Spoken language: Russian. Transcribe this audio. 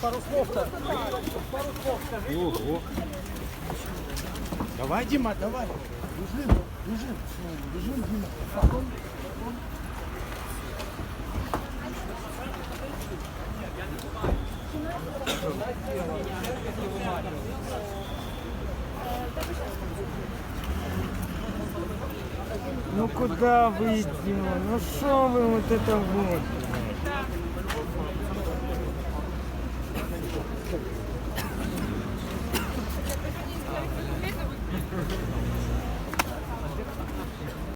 Пару слов-то. Пару слов скажи. Ого. Давай, Дима, давай. Бежим, бежим. Бежим, Дима. Потом, потом. Нет, я не Ну куда вы, Дима? Ну что вы вот это вот?